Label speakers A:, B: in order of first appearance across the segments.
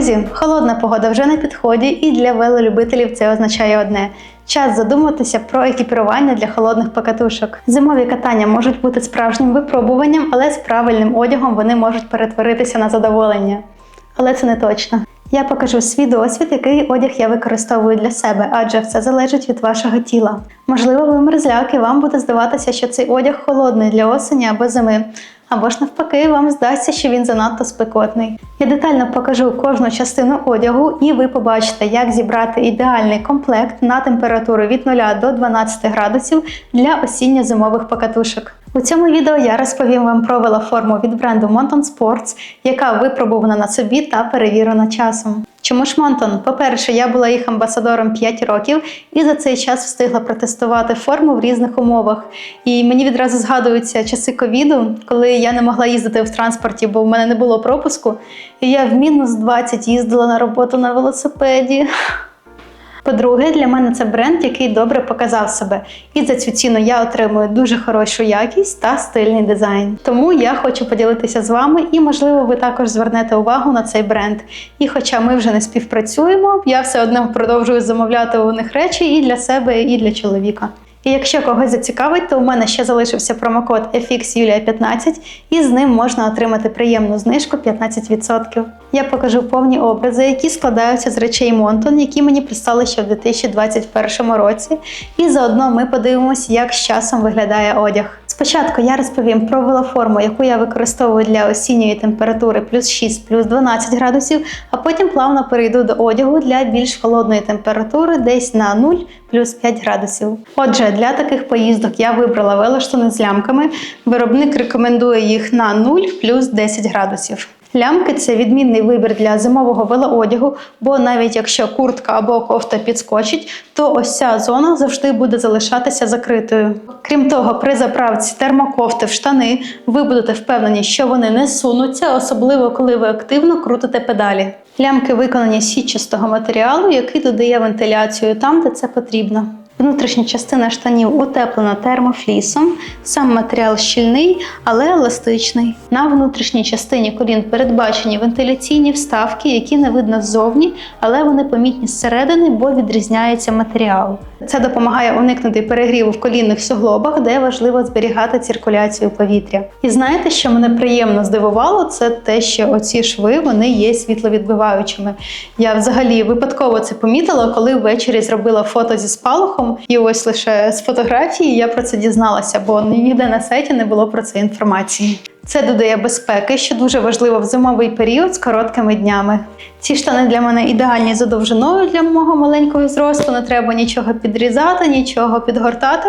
A: Друзі! Холодна погода вже на підході, і для велолюбителів це означає одне: час задуматися про екіпірування для холодних покатушок. Зимові катання можуть бути справжнім випробуванням, але з правильним одягом вони можуть перетворитися на задоволення. Але це не точно. Я покажу свій досвід, який одяг я використовую для себе, адже все залежить від вашого тіла. Можливо, ви мерзляк і вам буде здаватися, що цей одяг холодний для осені або зими. Або ж навпаки, вам здасться, що він занадто спекотний. Я детально покажу кожну частину одягу, і ви побачите, як зібрати ідеальний комплект на температуру від 0 до 12 градусів для осінньо-зимових покатушок. У цьому відео я розповім вам про велоформу від бренду Monton Sports, яка випробувана на собі та перевірена часом. Чому Монтон? По-перше, я була їх амбасадором 5 років і за цей час встигла протестувати форму в різних умовах. І мені відразу згадуються часи ковіду, коли я не могла їздити в транспорті, бо в мене не було пропуску. І я в мінус 20 їздила на роботу на велосипеді. По-друге, для мене це бренд, який добре показав себе. І за цю ціну я отримую дуже хорошу якість та стильний дизайн. Тому я хочу поділитися з вами, і, можливо, ви також звернете увагу на цей бренд. І хоча ми вже не співпрацюємо, я все одно продовжую замовляти у них речі і для себе, і для чоловіка. І якщо когось зацікавить, то у мене ще залишився промокод FXYulia15 і з ним можна отримати приємну знижку 15%. Я покажу повні образи, які складаються з речей Монтон, які мені пристали ще в 2021 році. І заодно ми подивимося, як з часом виглядає одяг. Спочатку я розповім про велоформу, яку я використовую для осінньої температури плюс 6, плюс 12 градусів, а потім плавно перейду до одягу для більш холодної температури, десь на 0 плюс 5 градусів. Отже, для таких поїздок я вибрала велоштани з лямками. Виробник рекомендує їх на 0 плюс 10 градусів. Лямки це відмінний вибір для зимового велоодягу, бо навіть якщо куртка або кофта підскочить, то ось ця зона завжди буде залишатися закритою. Крім того, при заправці термокофти в штани ви будете впевнені, що вони не сунуться, особливо коли ви активно крутите педалі. Лямки виконані з сітчастого матеріалу, який додає вентиляцію там, де це потрібно. Внутрішня частина штанів утеплена термофлісом, сам матеріал щільний, але еластичний. На внутрішній частині колін передбачені вентиляційні вставки, які не видно ззовні, але вони помітні зсередини, бо відрізняється матеріал. Це допомагає уникнути перегріву в колінних суглобах, де важливо зберігати циркуляцію повітря. І знаєте, що мене приємно здивувало, це те, що оці шви вони є світловідбиваючими. Я взагалі випадково це помітила, коли ввечері зробила фото зі спалахом, і ось лише з фотографії я про це дізналася, бо ніде на сайті не було про це інформації. Це додає безпеки, що дуже важливо в зимовий період з короткими днями. Ці штани для мене ідеальні за довжиною для мого маленького зросту. Не треба нічого підрізати, нічого підгортати.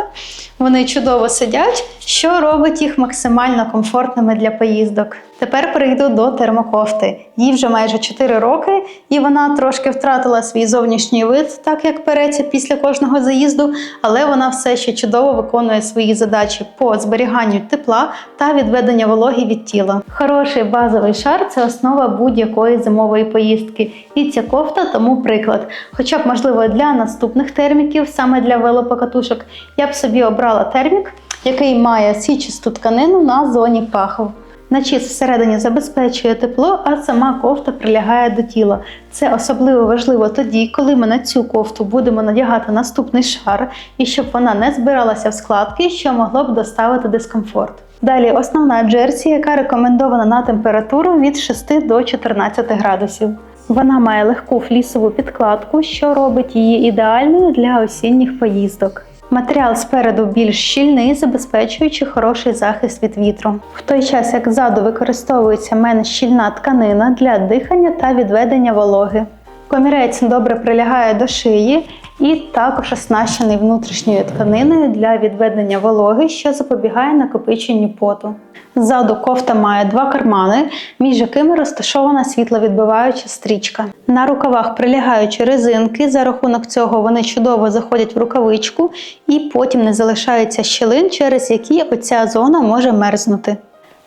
A: Вони чудово сидять, що робить їх максимально комфортними для поїздок. Тепер перейду до термокофти. Їй вже майже 4 роки, і вона трошки втратила свій зовнішній вид, так як переться після кожного заїзду, але вона все ще чудово виконує свої задачі по зберіганню тепла та відведення вологи від тіла. Хороший базовий шар це основа будь-якої зимової поїздки. І ця кофта тому приклад. Хоча б, можливо, для наступних терміків, саме для велопокатушок, я б собі обрала термік, який має січисту тканину на зоні паху. Начіс всередині забезпечує тепло, а сама кофта прилягає до тіла. Це особливо важливо тоді, коли ми на цю кофту будемо надягати наступний шар, і щоб вона не збиралася в складки, що могло б доставити дискомфорт. Далі основна джерсі, яка рекомендована на температуру від 6 до 14 градусів. Вона має легку флісову підкладку, що робить її ідеальною для осінніх поїздок. Матеріал спереду більш щільний, забезпечуючи хороший захист від вітру. В той час, як ззаду використовується менш щільна тканина для дихання та відведення вологи. Комірець добре прилягає до шиї і також оснащений внутрішньою тканиною для відведення вологи, що запобігає накопиченню поту. Ззаду кофта має два кармани, між якими розташована світловідбиваюча стрічка. На рукавах прилягаючі резинки, за рахунок цього вони чудово заходять в рукавичку і потім не залишається щілин, через які оця зона може мерзнути.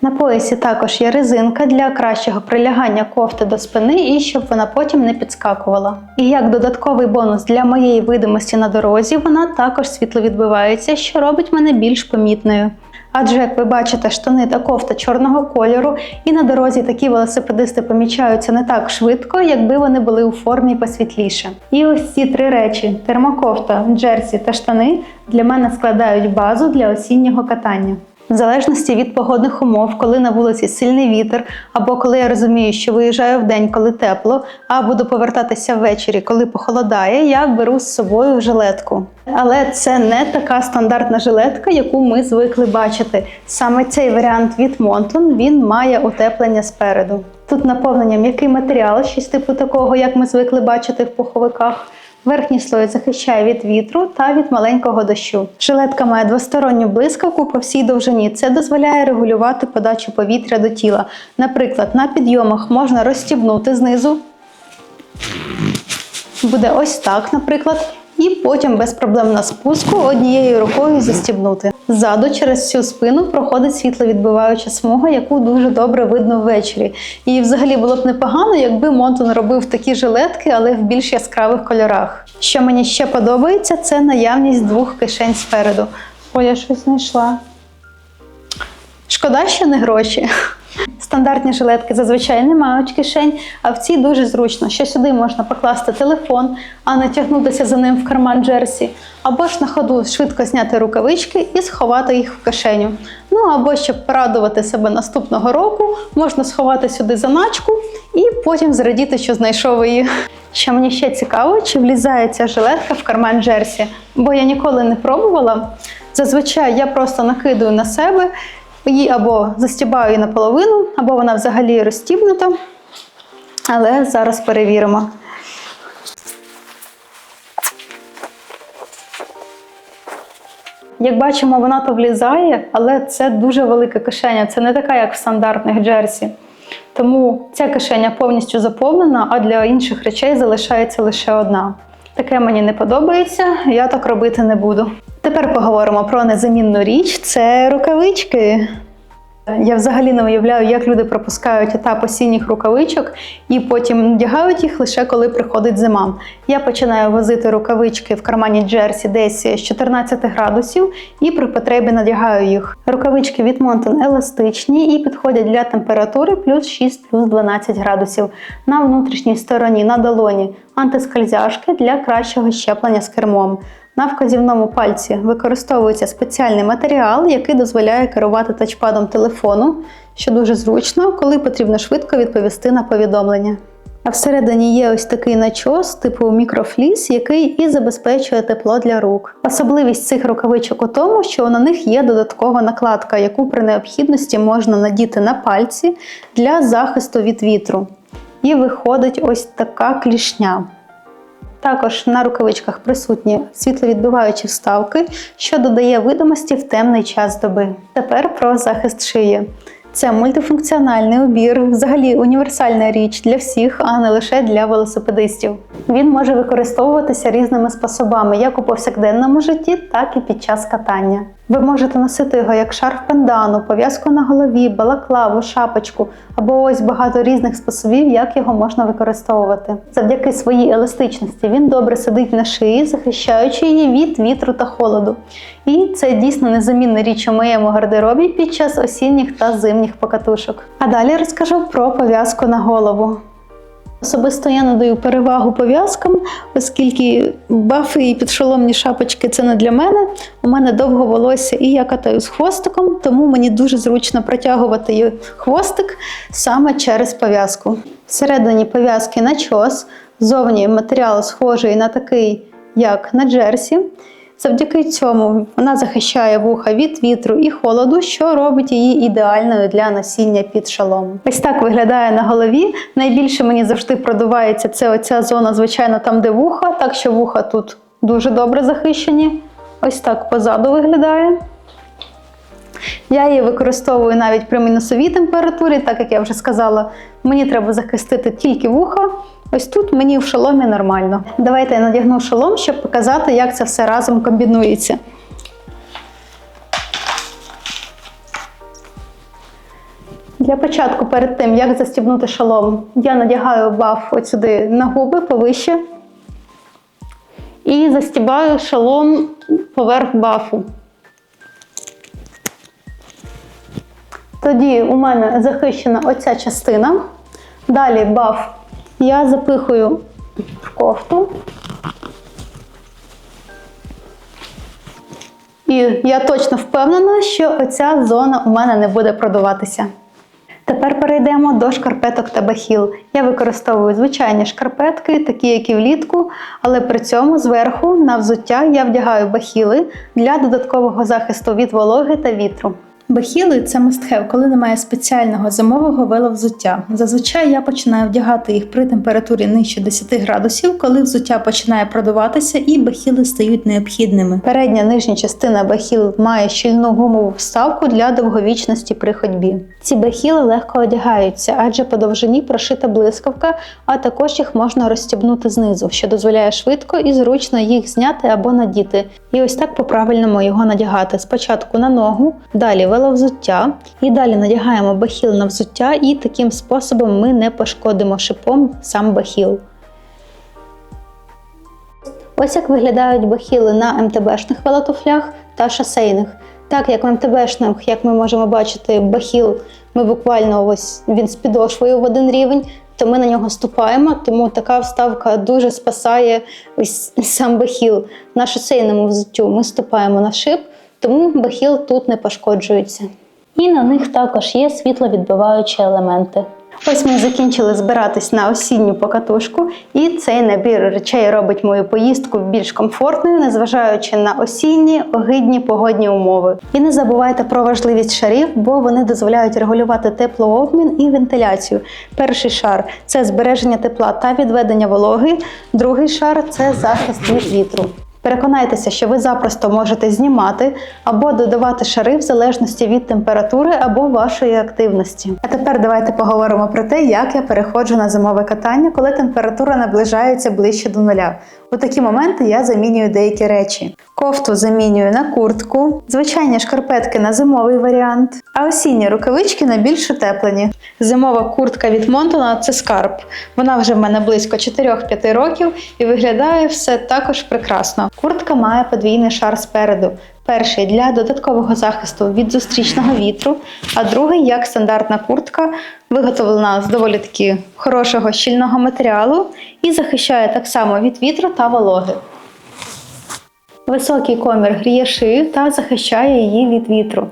A: На поясі також є резинка для кращого прилягання кофти до спини і щоб вона потім не підскакувала. І як додатковий бонус для моєї видимості на дорозі, вона також світловідбивається, що робить мене більш помітною. Адже, як ви бачите, штани та кофта чорного кольору, і на дорозі такі велосипедисти помічаються не так швидко, якби вони були у формі посвітліше. І ось ці три речі: термокофта, джерсі та штани для мене складають базу для осіннього катання. В залежності від погодних умов, коли на вулиці сильний вітер, або коли я розумію, що виїжджаю в день, коли тепло, а буду повертатися ввечері, коли похолодає, я беру з собою жилетку. Але це не така стандартна жилетка, яку ми звикли бачити. Саме цей варіант від Монтон він має утеплення спереду. Тут наповнення м'який матеріал, щось типу такого, як ми звикли бачити в пуховиках. Верхній слой захищає від вітру та від маленького дощу. Жилетка має двосторонню блискавку по всій довжині. Це дозволяє регулювати подачу повітря до тіла. Наприклад, на підйомах можна розстібнути знизу. Буде ось так, наприклад. І потім без проблем на спуску однією рукою застібнути. Ззаду через всю спину проходить світловідбиваюча смуга, яку дуже добре видно ввечері. І взагалі було б непогано, якби Монтон робив такі жилетки, але в більш яскравих кольорах. Що мені ще подобається, це наявність двох кишень спереду. Ой, я щось знайшла. Шкода, що не гроші. Стандартні жилетки зазвичай не мають кишень, а в цій дуже зручно, що сюди можна покласти телефон, а не тягнутися за ним в карман джерсі, або ж на ходу швидко зняти рукавички і сховати їх в кишеню. Ну або щоб порадувати себе наступного року, можна сховати сюди заначку і потім зрадіти, що знайшов її. Що мені ще цікаво, чи влізає ця жилетка в карман джерсі, бо я ніколи не пробувала. Зазвичай я просто накидую на себе. Її або застібаю її наполовину, або вона взагалі розстібнута. Але зараз перевіримо. Як бачимо, вона то влізає, але це дуже велика кишеня. Це не така, як в стандартних джерсі. Тому ця кишеня повністю заповнена, а для інших речей залишається лише одна. Таке мені не подобається, я так робити не буду. Тепер поговоримо про незамінну річ це рукавички. Я взагалі не уявляю, як люди пропускають етап осінніх рукавичок і потім надягають їх лише коли приходить зима. Я починаю возити рукавички в кармані джерсі десь з 14 градусів і при потребі надягаю їх. Рукавички від Монтон еластичні і підходять для температури плюс 6 плюс 12 градусів. На внутрішній стороні на долоні антискальзяшки для кращого щеплення з кермом. На вказівному пальці використовується спеціальний матеріал, який дозволяє керувати тачпадом телефону, що дуже зручно, коли потрібно швидко відповісти на повідомлення. А всередині є ось такий начос типу мікрофліс, який і забезпечує тепло для рук. Особливість цих рукавичок у тому, що на них є додаткова накладка, яку при необхідності можна надіти на пальці для захисту від вітру. І виходить ось така клішня. Також на рукавичках присутні світловідбиваючі вставки, що додає видимості в темний час доби. Тепер про захист шиї. Це мультифункціональний убір, взагалі універсальна річ для всіх, а не лише для велосипедистів. Він може використовуватися різними способами, як у повсякденному житті, так і під час катання. Ви можете носити його як шарф пендану, пов'язку на голові, балаклаву, шапочку або ось багато різних способів, як його можна використовувати. Завдяки своїй еластичності він добре сидить на шиї, захищаючи її від вітру та холоду. І це дійсно незамінна річ у моєму гардеробі під час осінніх та зимніх покатушок. А далі розкажу про пов'язку на голову. Особисто я надаю перевагу пов'язкам, оскільки бафи і підшоломні шапочки це не для мене. У мене довго волосся і я катаю з хвостиком, тому мені дуже зручно протягувати хвостик саме через пов'язку. Всередині пов'язки начос, зовні матеріал схожий на такий, як на джерсі. Завдяки цьому вона захищає вуха від вітру і холоду, що робить її ідеальною для носіння під шолом. Ось так виглядає на голові. Найбільше мені завжди продувається це оця зона, звичайно, там, де вуха, так що вуха тут дуже добре захищені. Ось так позаду виглядає. Я її використовую навіть при мінусовій температурі, так як я вже сказала, мені треба захистити тільки вуха. Ось тут мені в шоломі нормально. Давайте я надягну шолом, щоб показати, як це все разом комбінується. Для початку, перед тим, як застібнути шолом, я надягаю баф от сюди на губи повище і застібаю шолом поверх бафу. Тоді у мене захищена оця частина. Далі баф я запихую в кофту. І я точно впевнена, що оця зона у мене не буде продуватися. Тепер перейдемо до шкарпеток та бахіл. Я використовую звичайні шкарпетки, такі як і влітку, але при цьому зверху на взуття я вдягаю бахіли для додаткового захисту від вологи та вітру. Бахіли це must-have, коли немає спеціального зимового веловзуття. Зазвичай я починаю вдягати їх при температурі нижче 10 градусів, коли взуття починає продуватися і бахіли стають необхідними. Передня нижня частина бахіл має щільну гумову вставку для довговічності при ходьбі. Ці бахіли легко одягаються, адже по довжині прошита блискавка, а також їх можна розстібнути знизу, що дозволяє швидко і зручно їх зняти або надіти. І ось так по-правильному його надягати. Спочатку на ногу, далі веловзуття, і далі надягаємо бахіл на взуття, і таким способом ми не пошкодимо шипом сам бахіл. Ось як виглядають бахіли на МТБшних велотуфлях та шосейних. Так як в МТБшних, як ми можемо бачити, бахіл ми буквально ось він з підошвою в один рівень, то ми на нього ступаємо, тому така вставка дуже спасає ось сам бахіл. На шосейному взуттю ми ступаємо на шип, тому бахіл тут не пошкоджується. І на них також є світловідбиваючі елементи. Ось ми закінчили збиратись на осінню покатушку, і цей набір речей робить мою поїздку більш комфортною, незважаючи на осінні, огидні погодні умови. І не забувайте про важливість шарів, бо вони дозволяють регулювати теплообмін і вентиляцію. Перший шар це збереження тепла та відведення вологи. Другий шар це захист від вітру. Переконайтеся, що ви запросто можете знімати або додавати шари в залежності від температури або вашої активності. А тепер давайте поговоримо про те, як я переходжу на зимове катання, коли температура наближається ближче до нуля. У такі моменти я замінюю деякі речі. Кофту замінюю на куртку, звичайні шкарпетки на зимовий варіант, а осінні рукавички на більш утеплені. Зимова куртка від Монтона це скарб. Вона вже в мене близько 4-5 років і виглядає все також прекрасно. Куртка має подвійний шар спереду. Перший для додаткового захисту від зустрічного вітру, а другий як стандартна куртка, виготовлена з доволі таки хорошого щільного матеріалу і захищає так само від вітру та вологи. Високий комір гріє шию та захищає її від вітру,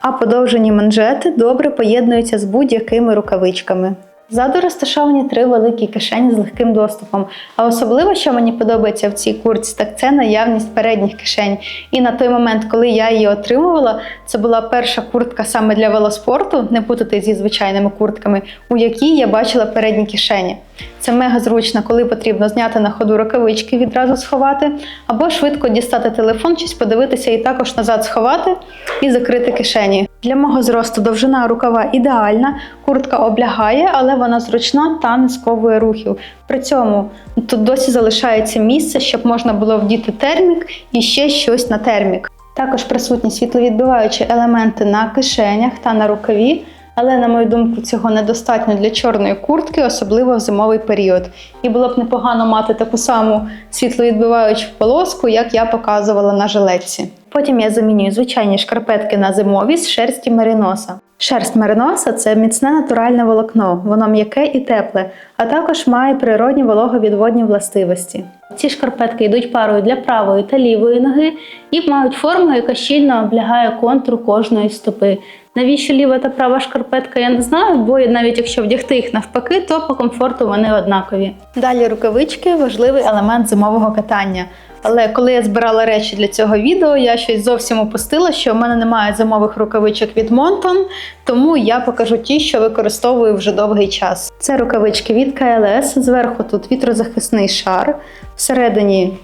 A: а подовжені манжети добре поєднуються з будь-якими рукавичками. Ззаду розташовані три великі кишені з легким доступом. А особливо, що мені подобається в цій куртці, так це наявність передніх кишень. І на той момент, коли я її отримувала, це була перша куртка саме для велоспорту, не путати зі звичайними куртками, у якій я бачила передні кишені. Це мега зручно, коли потрібно зняти на ходу рукавички, відразу сховати, або швидко дістати телефон, щось подивитися і також назад сховати і закрити кишені. Для мого зросту довжина рукава ідеальна, куртка облягає, але вона зручна та не сковує рухів. При цьому тут досі залишається місце, щоб можна було вдіти термік і ще щось на термік. Також присутні світловідбиваючі елементи на кишенях та на рукаві. Але, на мою думку, цього недостатньо для чорної куртки, особливо в зимовий період. І було б непогано мати таку саму світловідбиваючу полоску, як я показувала на жилетці. Потім я замінюю звичайні шкарпетки на зимові з шерсті мериноса. Шерсть мериноса це міцне натуральне волокно, воно м'яке і тепле, а також має природні вологовідводні властивості. Ці шкарпетки йдуть парою для правої та лівої ноги і мають форму, яка щільно облягає контур кожної стопи. Навіщо ліва та права шкарпетка, я не знаю, бо навіть якщо вдягти їх навпаки, то по комфорту вони однакові. Далі рукавички важливий елемент зимового катання. Але коли я збирала речі для цього відео, я щось зовсім упустила, що в мене немає зимових рукавичок від Монтон, тому я покажу ті, що використовую вже довгий час. Це рукавички від КЛС. Зверху тут вітрозахисний шар, всередині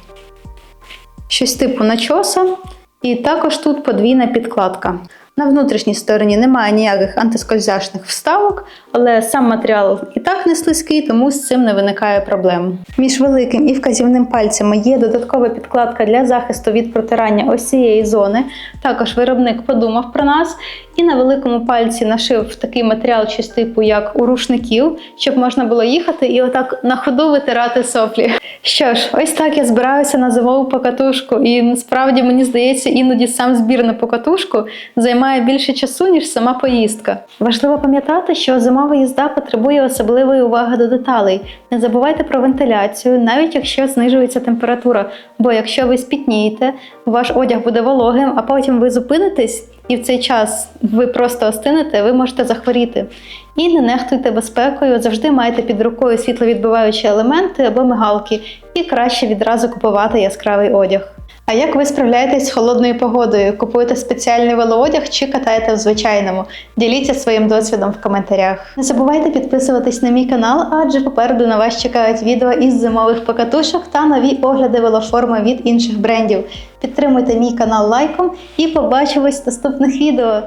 A: щось типу начоса, і також тут подвійна підкладка. На внутрішній стороні немає ніяких антискользяшних вставок, але сам матеріал і так не слизький, тому з цим не виникає проблем. Між великим і вказівним пальцями є додаткова підкладка для захисту від протирання ось зони. Також виробник подумав про нас і на великому пальці нашив такий матеріал, щось типу як у рушників, щоб можна було їхати і отак на ходу витирати соплі. Що ж, ось так я збираюся на зимову покатушку, і насправді мені здається, іноді сам збір на покатушку займає більше часу, ніж сама поїздка. Важливо пам'ятати, що зимова їзда потребує особливої уваги до деталей. Не забувайте про вентиляцію, навіть якщо знижується температура. Бо якщо ви спітнієте, ваш одяг буде вологим, а потім ви зупинитесь, і в цей час ви просто остинете, ви можете захворіти. І не нехтуйте безпекою, завжди майте під рукою світловідбиваючі елементи або мигалки, і краще відразу купувати яскравий одяг. А як ви справляєтесь з холодною погодою? Купуєте спеціальний велоодяг чи катаєте в звичайному? Діліться своїм досвідом в коментарях. Не забувайте підписуватись на мій канал, адже попереду на вас чекають відео із зимових покатушок та нові огляди велоформи від інших брендів. Підтримуйте мій канал лайком і побачимось в наступних відео.